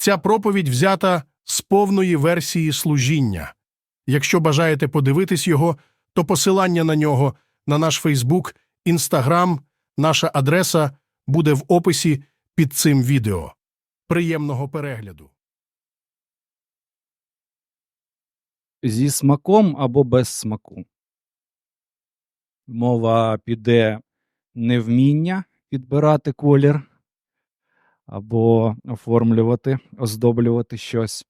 Ця проповідь взята з повної версії служіння. Якщо бажаєте подивитись його, то посилання на нього на наш Фейсбук, Інстаграм, наша адреса буде в описі під цим відео. Приємного перегляду! зі смаком або без смаку. Мова піде невміння підбирати колір або оформлювати, оздоблювати щось.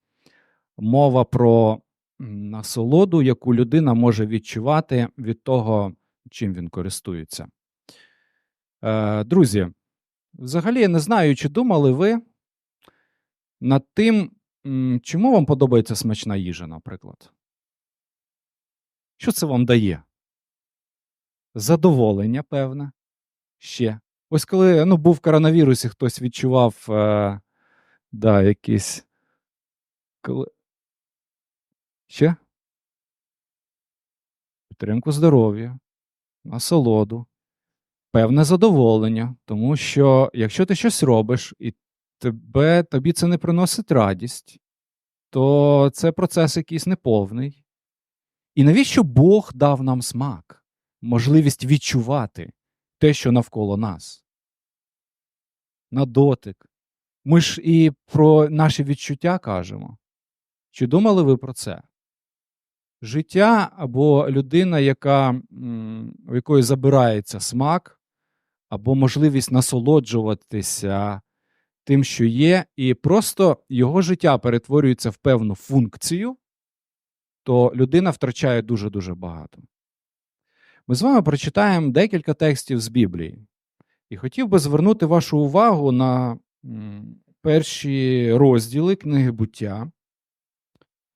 Мова про насолоду, яку людина може відчувати від того, чим він користується. Е, друзі, взагалі я не знаю, чи думали ви над тим, чому вам подобається смачна їжа, наприклад. Що це вам дає? Задоволення, певне. Ще. Ось коли ну, був коронавірус і хтось відчував е, да, якісь. Коли... Ще? Підтримку здоров'я, насолоду, певне задоволення. Тому що якщо ти щось робиш і тебе, тобі це не приносить радість, то це процес якийсь неповний. І навіщо Бог дав нам смак, можливість відчувати те, що навколо нас? На дотик. Ми ж і про наші відчуття кажемо. Чи думали ви про це? Життя або людина, яка, у якої забирається смак, або можливість насолоджуватися тим, що є, і просто його життя перетворюється в певну функцію, то людина втрачає дуже-дуже багато. Ми з вами прочитаємо декілька текстів з Біблії. І хотів би звернути вашу увагу на перші розділи книги буття.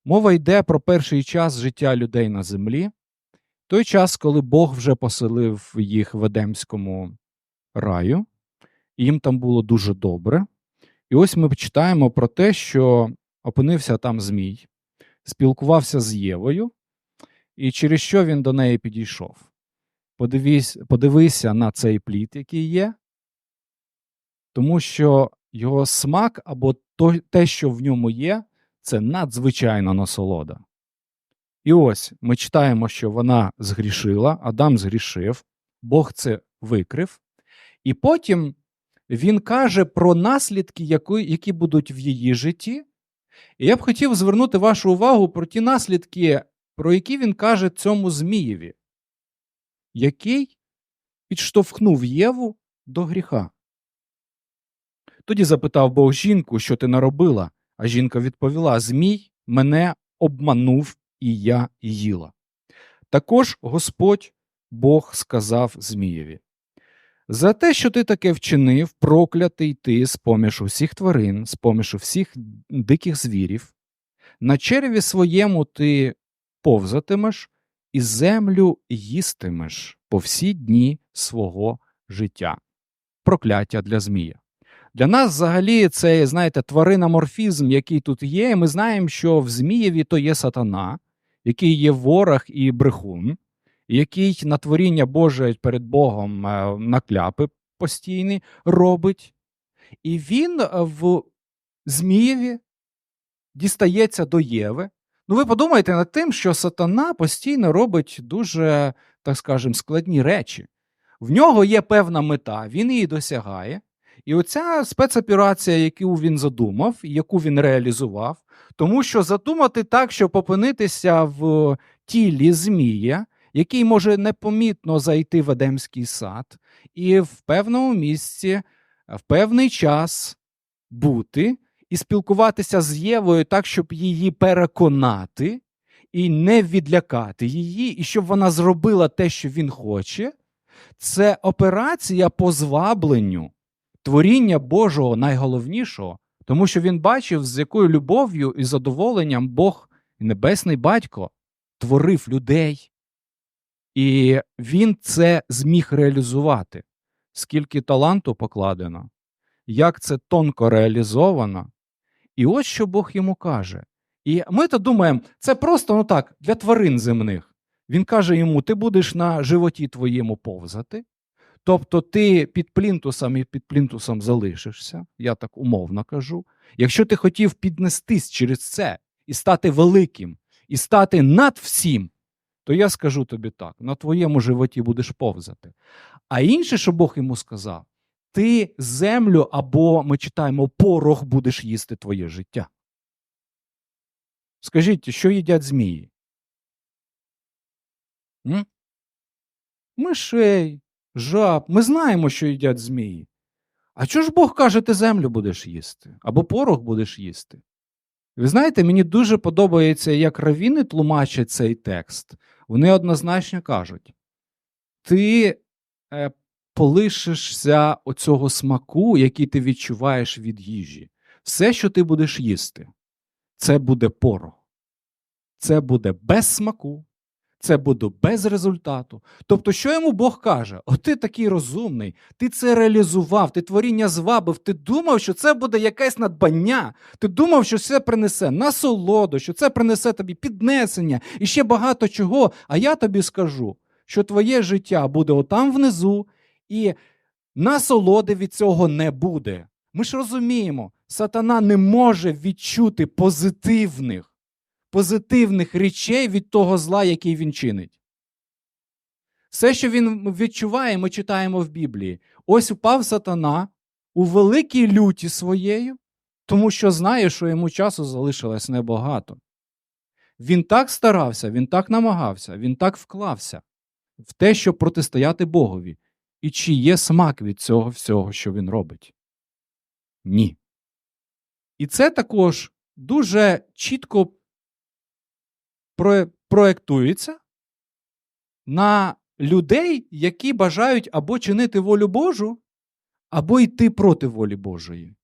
Мова йде про перший час життя людей на землі, той час, коли Бог вже поселив їх в Едемському раю, їм там було дуже добре. І ось ми читаємо про те, що опинився там Змій, спілкувався з Євою, і через що він до неї підійшов. Подивись, подивися на цей плід, який є, тому що його смак або то, те, що в ньому є, це надзвичайна насолода. І ось ми читаємо, що вона згрішила, Адам згрішив, Бог це викрив, і потім він каже про наслідки, які, будуть в її житті. І я б хотів звернути вашу увагу про ті наслідки, про які він каже цьому Змієві, який підштовхнув Єву до гріха. Тоді запитав Бог жінку, що ти наробила, а жінка відповіла: Змій мене обманув, і я їла. Також Господь Бог сказав Змієві: За те, що ти таке вчинив, проклятий ти з поміж усіх тварин, з поміж усіх диких звірів, на череві своєму ти повзатимеш і землю їстимеш по всі дні свого життя. Прокляття для Змія. Для нас взагалі це, знаєте, твариноморфізм, який тут є. Ми знаємо, що в Змієві то є сатана, який є ворог і брехун, який на творіння Боже перед Богом е, накляпи постійні робить. І він е, в Змієві дістається до Єви. Ну, ви подумайте над тим, що сатана постійно робить дуже, так скажемо, складні речі. В нього є певна мета, він її досягає. І оця спецоперація, яку він задумав, яку він реалізував, тому що задумати так, щоб опинитися в тілі Змія, який може непомітно зайти в Едемський сад, і в певному місці, в певний час бути і спілкуватися з Євою так, щоб її переконати і не відлякати її, і щоб вона зробила те, що він хоче, це операція по звабленню творіння Божого найголовнішого, тому що він бачив, з якою любов'ю і задоволенням Бог, Небесний Батько, творив людей. І він це зміг реалізувати. Скільки таланту покладено, як це тонко реалізовано. І ось що Бог йому каже. І ми то думаємо, це просто ну так, для тварин земних. Він каже йому: ти будеш на животі твоєму повзати, Тобто ти під плінтусом і під плінтусом залишишся, я так умовно кажу. Якщо ти хотів піднестись через це і стати великим, і стати над всім, то я скажу тобі так: на твоєму животі будеш повзати. А інше, що Бог йому сказав, ти землю або ми читаємо порох будеш їсти твоє життя. Скажіть, що їдять змії? М? Мишей, жаб. Ми знаємо, що їдять змії. А чого ж Бог каже, ти землю будеш їсти? Або порох будеш їсти? Ви знаєте, мені дуже подобається, як равіни тлумачать цей текст. Вони однозначно кажуть: ти е, полишишся оцього смаку, який ти відчуваєш від їжі. Все, що ти будеш їсти, це буде порох. Це буде без смаку, це буде без результату. Тобто, що йому Бог каже? О, ти такий розумний, ти це реалізував, ти творіння звабив, ти думав, що це буде якесь надбання, ти думав, що це принесе насолоду, що це принесе тобі піднесення і ще багато чого. А я тобі скажу, що твоє життя буде отам внизу, і насолоди від цього не буде. Ми ж розуміємо, сатана не може відчути позитивних позитивних речей від того зла, який він чинить. Все, що він відчуває, ми читаємо в Біблії. Ось упав сатана у великій люті своєю, тому що знає, що йому часу залишилось небагато. Він так старався, він так намагався, він так вклався в те, щоб протистояти Богові. І чи є смак від цього всього, що він робить? Ні. І це також дуже чітко проєктується на людей, які бажають або чинити волю Божу, або йти проти волі Божої.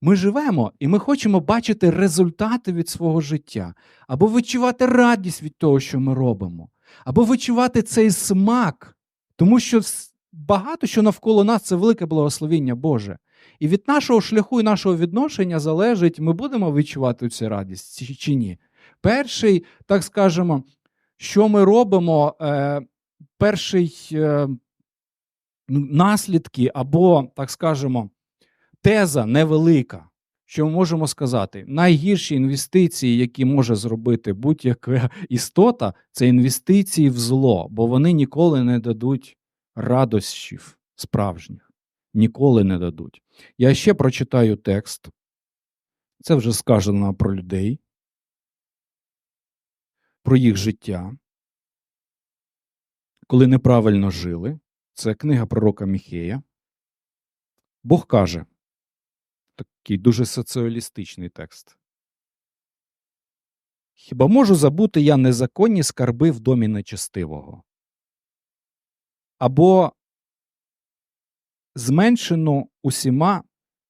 Ми живемо і ми хочемо бачити результати від свого життя, або відчувати радість від того, що ми робимо, або відчувати цей смак, тому що багато що навколо нас це велике благословіння Боже. І від нашого шляху і нашого відношення залежить, ми будемо відчувати цю радість чи ні. Перший, так скажемо, що ми робимо, е, перший е, наслідки, або, так скажемо, теза невелика. Що ми можемо сказати? Найгірші інвестиції, які може зробити будь-яка істота, це інвестиції в зло, бо вони ніколи не дадуть радощів справжніх. Ніколи не дадуть. Я ще прочитаю текст. Це вже сказано про людей про їх життя, коли неправильно жили. Це книга пророка Міхея. Бог каже такий дуже соціалістичний текст. Хіба можу забути я незаконні скарби в домі нечестивого? Або зменшену усіма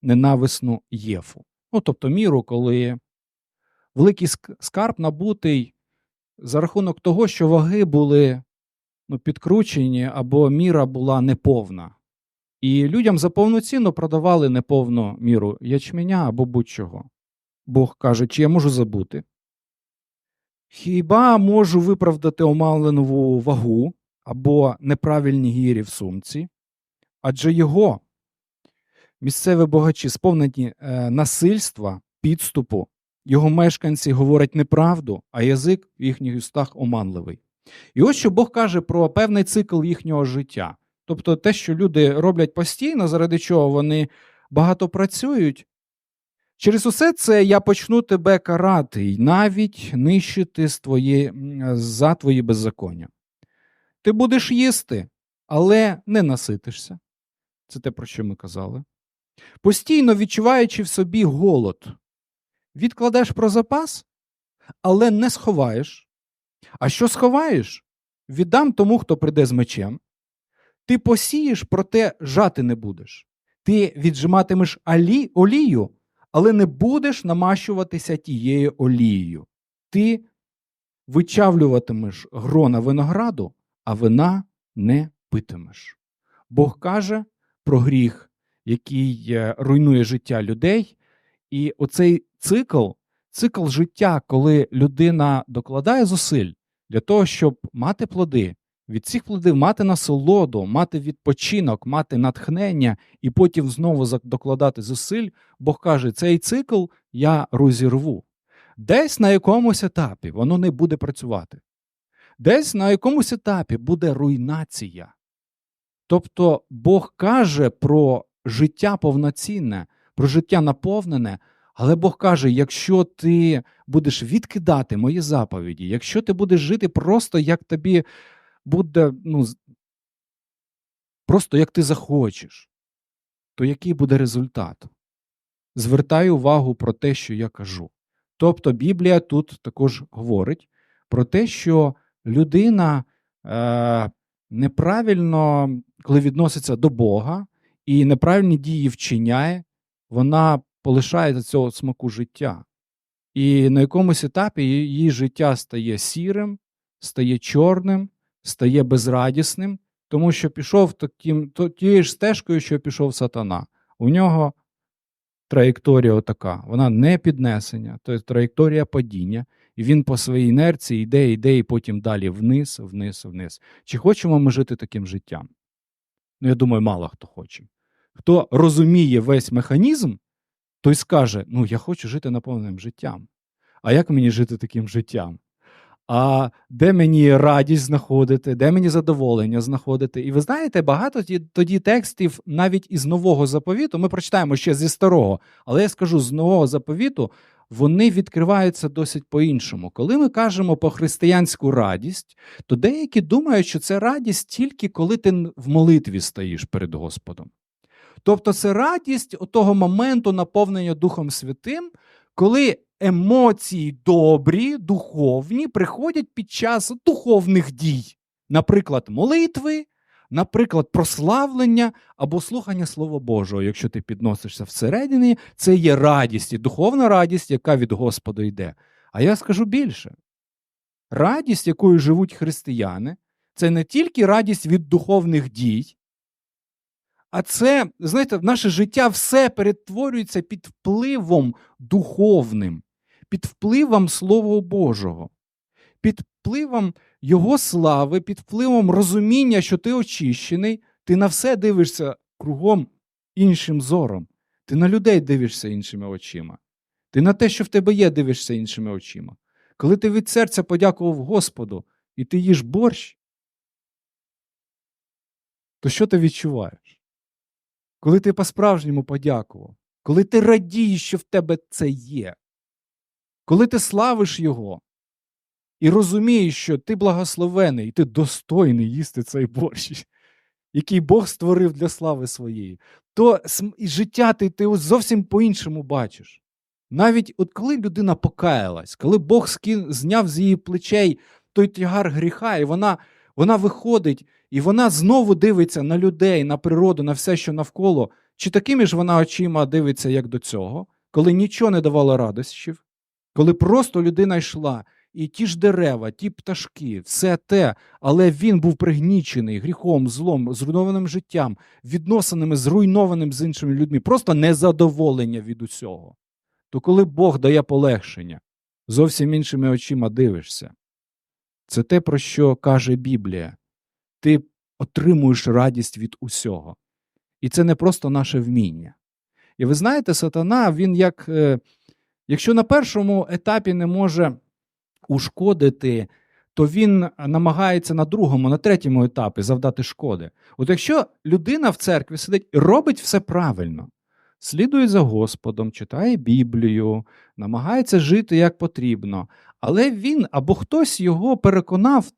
ненависну єфу. Ну, тобто міру, коли великий скарб набутий за рахунок того, що ваги були ну, підкручені або міра була неповна. І людям за повну ціну продавали неповну міру ячменя або будь-чого. Бог каже, чи я можу забути? Хіба можу виправдати омалену вагу або неправильні гірі в сумці? Адже його місцеві богачі сповнені е, насильства, підступу, його мешканці говорять неправду, а язик в їхніх устах оманливий. І ось що Бог каже про певний цикл їхнього життя. Тобто те, що люди роблять постійно, заради чого вони багато працюють. Через усе це я почну тебе карати і навіть нищити з твої, за твої беззаконня. Ти будеш їсти, але не наситишся. Це те, про що ми казали. Постійно відчуваючи в собі голод, відкладеш про запас, але не сховаєш. А що сховаєш? Віддам тому, хто прийде з мечем. Ти посієш, проте жати не будеш. Ти віджиматимеш алі, олію, але не будеш намащуватися тією олією. Ти вичавлюватимеш грона винограду, а вина не питимеш. Бог каже про гріх, який е, руйнує життя людей, і оцей цикл, цикл життя, коли людина докладає зусиль для того, щоб мати плоди, від цих плодів мати насолоду, мати відпочинок, мати натхнення і потім знову докладати зусиль, Бог каже, цей цикл я розірву. Десь на якомусь етапі воно не буде працювати. Десь на якомусь етапі буде руйнація. Тобто Бог каже про життя повноцінне, про життя наповнене, але Бог каже: якщо ти будеш відкидати мої заповіді, якщо ти будеш жити просто як тобі буде, ну, просто як ти захочеш, то який буде результат? Звертай увагу про те, що я кажу. Тобто Біблія тут також говорить про те, що людина е, неправильно, коли відноситься до Бога і неправильні дії вчиняє, вона полишається цього смаку життя. І на якомусь етапі її її життя стає сірим, стає чорним, стає безрадісним, тому що пішов таким, тією ж стежкою, що пішов сатана. У нього траєкторія отака, вона не піднесення, то тобто траєкторія падіння, і він по своїй інерції йде, йде, і потім далі вниз, вниз, вниз. Чи хочемо ми жити таким життям? Ну, я думаю, мало хто хоче. Хто розуміє весь механізм, той скаже: ну, я хочу жити наповненим життям. А як мені жити таким життям? А де мені радість знаходити, де мені задоволення знаходити? І ви знаєте, багато тоді текстів навіть із нового заповіту, ми прочитаємо ще зі старого, але я скажу, з нового заповіту вони відкриваються досить по-іншому. Коли ми кажемо про християнську радість, то деякі думають, що це радість тільки коли ти в молитві стоїш перед Господом. Тобто це радість того моменту наповнення Духом Святим, коли емоції добрі, духовні приходять під час духовних дій, наприклад, молитви, наприклад, прославлення або слухання Слова Божого. Якщо ти підносишся всередині, це є радість і духовна радість, яка від Господа йде. А я скажу більше: радість, якою живуть християни, це не тільки радість від духовних дій. А це, знаєте, наше життя все перетворюється під впливом духовним, під впливом Слова Божого, під впливом Його слави, під впливом розуміння, що ти очищений, ти на все дивишся кругом іншим зором. Ти на людей дивишся іншими очима. Ти на те, що в тебе є, дивишся іншими очима. Коли ти від серця подякував Господу і ти їш борщ, то що ти відчуваєш? коли ти по-справжньому подякував, коли ти радієш, що в тебе це є, коли ти славиш Його і розумієш, що ти благословений, і ти достойний їсти цей борщ, який Бог створив для слави своєї, то життя ти, ти зовсім по-іншому бачиш. Навіть от коли людина покаялась, коли Бог зняв з її плечей той тягар гріха, і вона, вона виходить і вона знову дивиться на людей, на природу, на все, що навколо. Чи такими ж вона очима дивиться, як до цього, коли нічого не давало радощів, коли просто людина йшла, і ті ж дерева, ті пташки, все те, але він був пригнічений гріхом, злом, зруйнованим життям, відносинами зруйнованим з іншими людьми, просто незадоволення від усього. То коли Бог дає полегшення, зовсім іншими очима дивишся. Це те, про що каже Біблія ти отримуєш радість від усього. І це не просто наше вміння. І ви знаєте, сатана, він як, е, якщо на першому етапі не може ушкодити, то він намагається на другому, на третьому етапі завдати шкоди. От якщо людина в церкві сидить і робить все правильно, слідує за Господом, читає Біблію, намагається жити як потрібно, але він або хтось його переконав в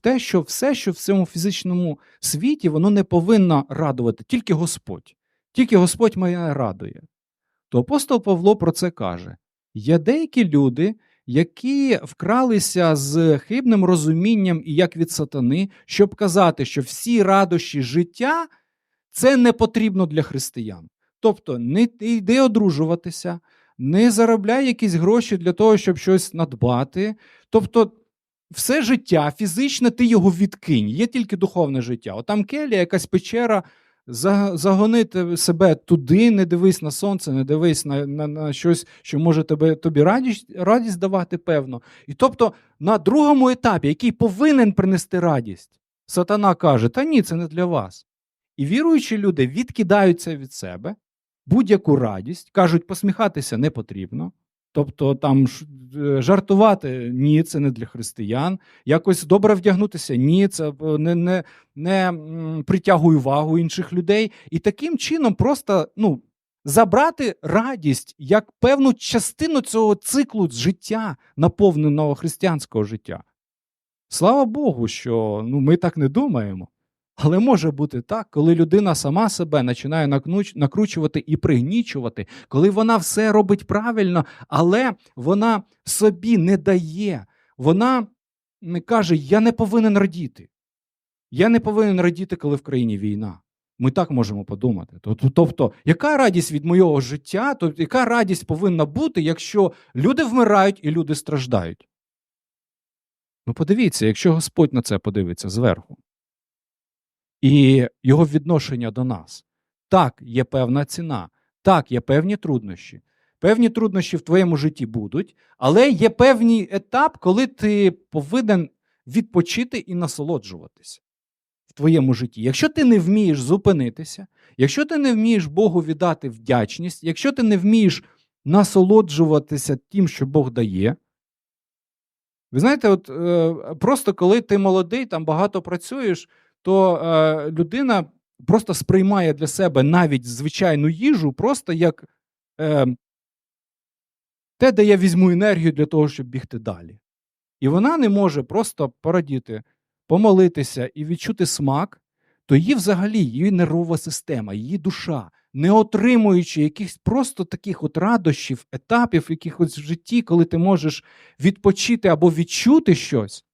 те, що, все, що в цьому фізичному світі, воно не повинно радувати, тільки Господь. Тільки Господь мене радує. То апостол Павло про це каже: є деякі люди, які вкралися з хибним розумінням і як від сатани, щоб казати, що всі радощі життя це не потрібно для християн. Тобто не йди одружуватися, не заробляй якісь гроші для того, щоб щось надбати. Тобто, все життя фізичне, ти його відкинь, є тільки духовне життя. Отам келія, якась печера, загонити себе туди, не дивись на сонце, не дивись на, на, на щось, що може тебе, тобі радість, радість давати, певно. І тобто на другому етапі, який повинен принести радість, Сатана каже: Та ні, це не для вас. І віруючі люди відкидаються від себе, будь-яку радість, кажуть, посміхатися не потрібно. Тобто там е, жартувати ні, це не для християн. Якось добре вдягнутися ні, це е, не, не, не притягує увагу інших людей. І таким чином просто ну, забрати радість як певну частину цього циклу життя, наповненого християнського життя. Слава Богу, що ну, ми так не думаємо. Але може бути так, коли людина сама себе починає накручувати і пригнічувати, коли вона все робить правильно, але вона собі не дає. Вона каже: Я не повинен радіти. Я не повинен радіти, коли в країні війна. Ми так можемо подумати. Тобто, яка радість від моєго життя, тобто, яка радість повинна бути, якщо люди вмирають і люди страждають? Ну, подивіться, якщо Господь на це подивиться зверху. І його відношення до нас. Так, є певна ціна, так, є певні труднощі. Певні труднощі в твоєму житті будуть, але є певний етап, коли ти повинен відпочити і насолоджуватися в твоєму житті. Якщо ти не вмієш зупинитися, якщо ти не вмієш Богу віддати вдячність, якщо ти не вмієш насолоджуватися тим, що Бог дає. Ви знаєте, от е, просто коли ти молодий, там багато працюєш, то е, людина просто сприймає для себе навіть звичайну їжу, просто як е, те, де я візьму енергію для того, щоб бігти далі. І вона не може просто порадіти, помолитися і відчути смак, то її взагалі її нервова система, її душа, не отримуючи якихось просто таких от радощів, етапів якихось в житті, коли ти можеш відпочити або відчути щось,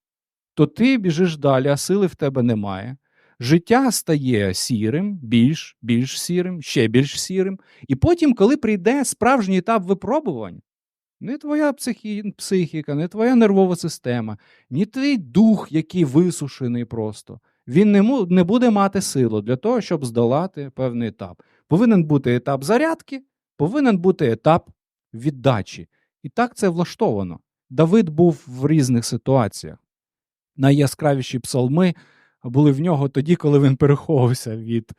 то ти біжиш далі, а сили в тебе немає. Життя стає сірим, більш, більш сірим, ще більш сірим. І потім, коли прийде справжній етап випробувань, не твоя психі... психіка, не твоя нервова система, ні твій дух, який висушений просто, він не, му... не буде мати силу для того, щоб здолати певний етап. Повинен бути етап зарядки, повинен бути етап віддачі. І так це влаштовано. Давид був в різних ситуаціях. Найяскравіші псалми були в нього тоді, коли він переховувався від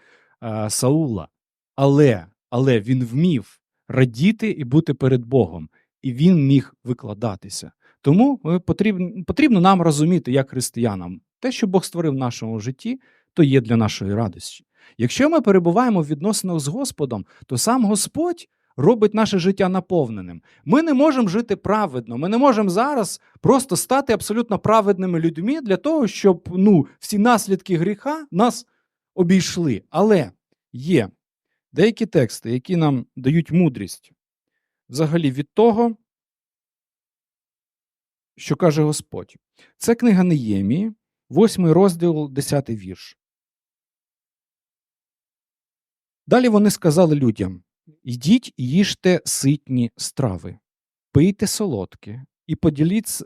е, Саула. Але, але він вмів радіти і бути перед Богом, і він міг викладатися. Тому е, потрібно, потрібно нам розуміти, як християнам, те, що Бог створив в нашому житті, то є для нашої радості. Якщо ми перебуваємо в відносинах з Господом, то сам Господь робить наше життя наповненим. Ми не можемо жити праведно. Ми не можемо зараз просто стати абсолютно праведними людьми для того, щоб ну, всі наслідки гріха нас обійшли. Але є деякі тексти, які нам дають мудрість взагалі від того, що каже Господь. Це книга Неємії, 8 розділ, 10 вірш. Далі вони сказали людям: Йдіть їжте ситні страви, пийте солодке і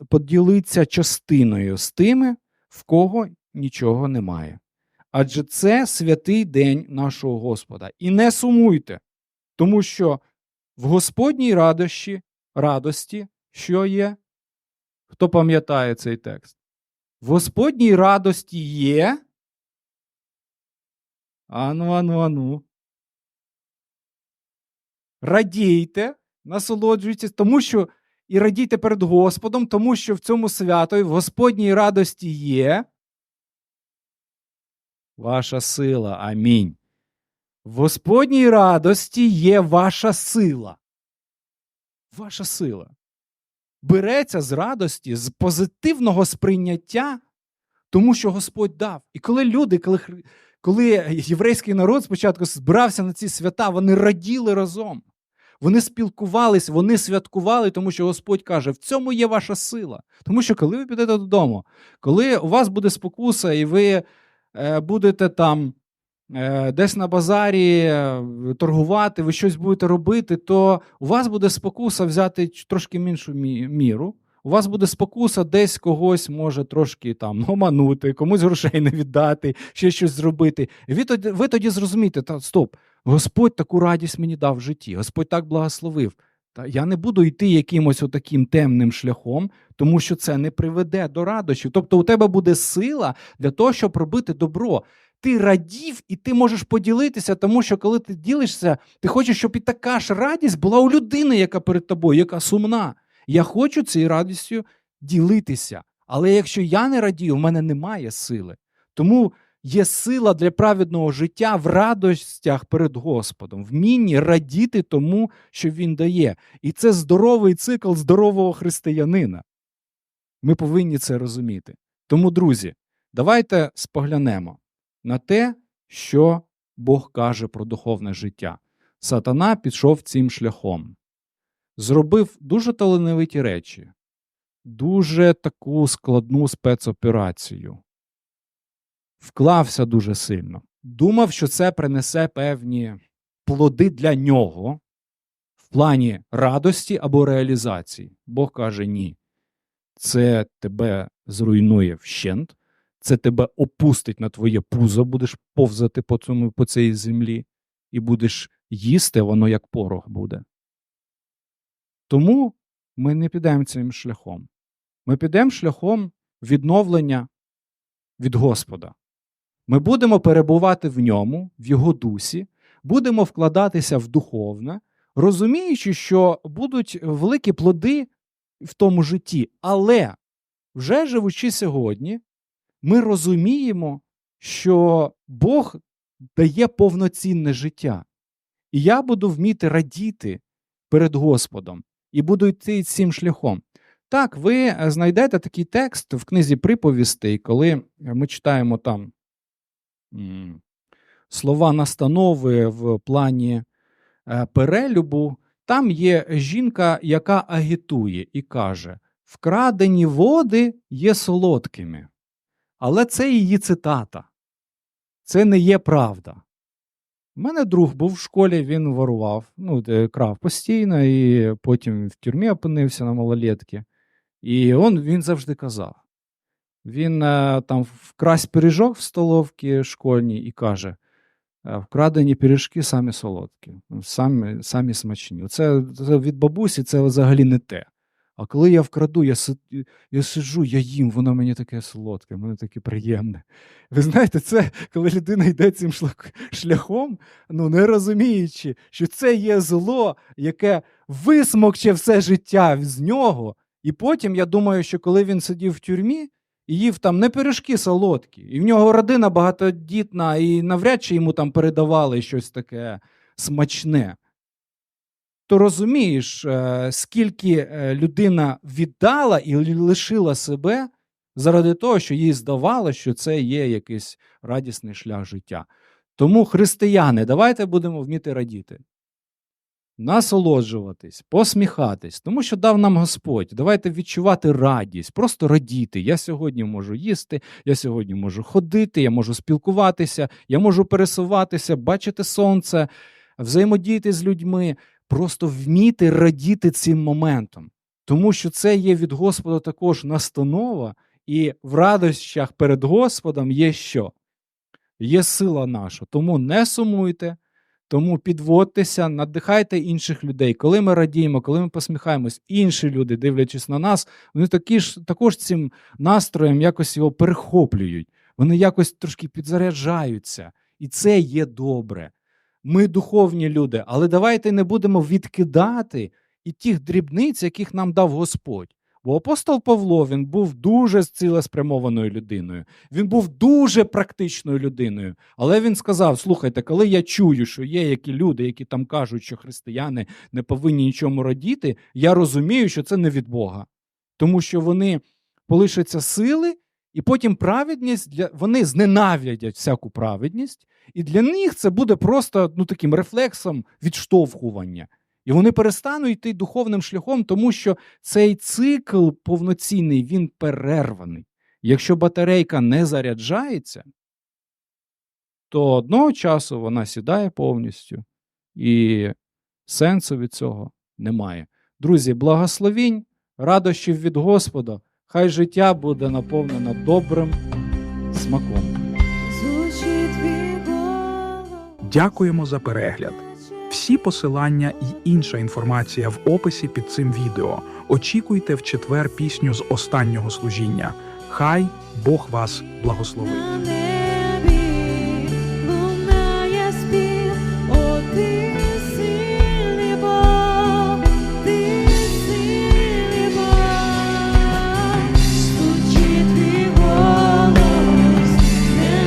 поділіться частиною з тими, в кого нічого немає. Адже це святий день нашого Господа. І не сумуйте, тому що в Господній радощі, радості, що є? Хто пам'ятає цей текст? В Господній радості є. Ану, ану, ану. Радійте, насолоджуйтесь, тому що і радійте перед Господом, тому що в цьому свято і в Господній радості є. Ваша сила. Амінь. В Господній радості є ваша сила. Ваша сила. Береться з радості, з позитивного сприйняття, тому що Господь дав. І коли люди, коли, коли єврейський народ спочатку збирався на ці свята, вони раділи разом. Вони спілкувались, вони святкували, тому що Господь каже: в цьому є ваша сила. Тому що коли ви підете додому, коли у вас буде спокуса, і ви е, будете там е, десь на базарі е, торгувати, ви щось будете робити, то у вас буде спокуса взяти трошки меншу міру. У вас буде спокуса десь когось може трошки там оманути, комусь грошей не віддати, ще щось зробити. Ви тоді, ви тоді зрозумієте, та стоп, Господь таку радість мені дав в житті, Господь так благословив. Та я не буду йти якимось отаким темним шляхом, тому що це не приведе до радощів. Тобто у тебе буде сила для того, щоб робити добро. Ти радів, і ти можеш поділитися, тому що коли ти ділишся, ти хочеш, щоб і така ж радість була у людини, яка перед тобою, яка сумна. Я хочу цією радістю ділитися. Але якщо я не радію, в мене немає сили. Тому є сила для праведного життя в радостях перед Господом, вмінні радіти тому, що Він дає. І це здоровий цикл здорового християнина. Ми повинні це розуміти. Тому, друзі, давайте споглянемо на те, що Бог каже про духовне життя. Сатана пішов цим шляхом, зробив дуже талановиті речі, дуже таку складну спецоперацію вклався дуже сильно. Думав, що це принесе певні плоди для нього в плані радості або реалізації. Бог каже: ні. Це тебе зруйнує вщент, це тебе опустить на твоє пузо, будеш повзати по цьому по цій землі, і будеш їсти, воно як порох буде. Тому ми не підемо цим шляхом. Ми підемо шляхом відновлення від Господа. Ми будемо перебувати в ньому, в його дусі, будемо вкладатися в духовне, розуміючи, що будуть великі плоди в тому житті. Але вже живучи сьогодні, ми розуміємо, що Бог дає повноцінне життя. І я буду вміти радіти перед Господом і буду йти цим шляхом. Так, ви знайдете такий текст в книзі приповістей, коли ми читаємо там слова настанови в плані е, перелюбу, там є жінка, яка агітує і каже: вкрадені води є солодкими. Але це її цитата. Це не є правда. У мене друг був в школі, він ворував, ну, крав постійно, і потім в тюрмі опинився на малолетки. І он, він завжди казав: він е, там вкрасть пиріжок в столовці школьній і каже: е, вкрадені пиріжки самі солодкі, самі, самі смачні. Це, це від бабусі це взагалі не те. А коли я вкраду, я, я сиджу, я їм, воно мені таке солодке, мені таке приємне. Ви знаєте, це коли людина йде цим шляхом, ну не розуміючи, що це є зло, яке висмокче все життя з нього. І потім я думаю, що коли він сидів в тюрмі і їв там не пиріжки солодкі, і в нього родина багатодітна, і навряд чи йому там передавали щось таке смачне. То розумієш, е, скільки е, людина віддала і лишила себе заради того, що їй здавалося, що це є якийсь радісний шлях життя. Тому, християни, давайте будемо вміти радіти насолоджуватись, посміхатись, тому що дав нам Господь. Давайте відчувати радість, просто радіти. Я сьогодні можу їсти, я сьогодні можу ходити, я можу спілкуватися, я можу пересуватися, бачити сонце, взаємодіяти з людьми, просто вміти радіти цим моментом. Тому що це є від Господа також настанова, і в радощах перед Господом є що? Є сила наша. Тому не сумуйте, тому підводьтеся, надихайте інших людей. Коли ми радіємо, коли ми посміхаємось, інші люди, дивлячись на нас, вони такі ж, також цим настроєм якось його перехоплюють. Вони якось трошки підзаряджаються. І це є добре. Ми духовні люди, але давайте не будемо відкидати і тих дрібниць, яких нам дав Господь. Бо апостол Павло він був дуже цілеспрямованою людиною. Він був дуже практичною людиною. Але він сказав: слухайте, коли я чую, що є які люди, які там кажуть, що християни не повинні нічому радіти, я розумію, що це не від Бога. Тому що вони полишаться сили, і потім праведність для вони зненавидять всяку праведність, і для них це буде просто ну, таким рефлексом відштовхування. І вони перестануть йти духовним шляхом, тому що цей цикл повноцінний він перерваний. Якщо батарейка не заряджається, то одного часу вона сідає повністю, і сенсу від цього немає. Друзі, благословінь, радощів від Господа, хай життя буде наповнено добрим смаком. Дякуємо за перегляд. Всі посилання і інша інформація в описі під цим відео. Очікуйте в четвер пісню з останнього служіння. Хай Бог вас благословить.